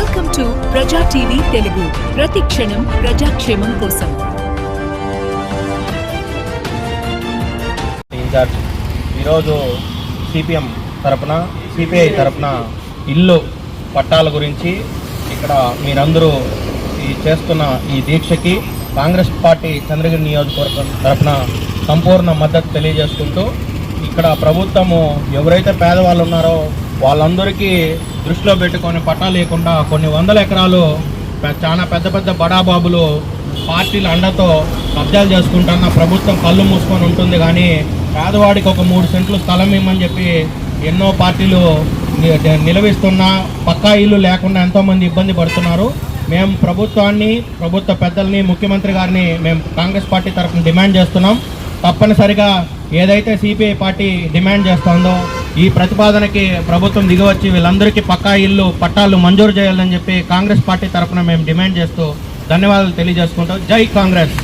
Welcome to Praja TV Telugu. ప్రతి క్షణం ప్రజాక్షేమం కోసం. ఇన్ఛార్జ్ ఈరోజు సిపిఎం తరపున సిపిఐ తరపున ఇల్లు పట్టాల గురించి ఇక్కడ మీరందరూ ఈ చేస్తున్న ఈ దీక్షకి కాంగ్రెస్ పార్టీ చంద్రగిరి నియోజకవర్గం తరపున సంపూర్ణ మద్దతు తెలియజేసుకుంటూ ఇక్కడ ప్రభుత్వము ఎవరైతే పేదవాళ్ళు ఉన్నారో వాళ్ళందరికీ దృష్టిలో పెట్టుకొని పట్టా లేకుండా కొన్ని వందల ఎకరాలు చాలా పెద్ద పెద్ద బడాబాబులు పార్టీల అండతో కబ్జాలు చేసుకుంటున్న ప్రభుత్వం కళ్ళు మూసుకొని ఉంటుంది కానీ పేదవాడికి ఒక మూడు సెంట్లు స్థలం ఇమ్మని చెప్పి ఎన్నో పార్టీలు ని- నిలవిస్తున్నా పక్కా ఇల్లు లేకుండా ఎంతోమంది ఇబ్బంది పడుతున్నారు. మేము ప్రభుత్వాన్ని ప్రభుత్వ పెద్దల్ని ముఖ్యమంత్రి గారిని మేము కాంగ్రెస్ పార్టీ తరఫున డిమాండ్ చేస్తున్నాం. తప్పనిసరిగా ఏదైతే సిపిఐ పార్టీ డిమాండ్ చేస్తుందో ఈ ప్రతిపాదనకి ప్రభుత్వం దిగవచ్చి వీళ్ళందరికీ పక్కా ఇల్లు పట్టాలు మంజూరు చేయాలని చెప్పి కాంగ్రెస్ పార్టీ తరఫున మేము డిమాండ్ చేస్తూ ధన్యవాదాలు తెలియజేసుకుంటాం జై కాంగ్రెస్.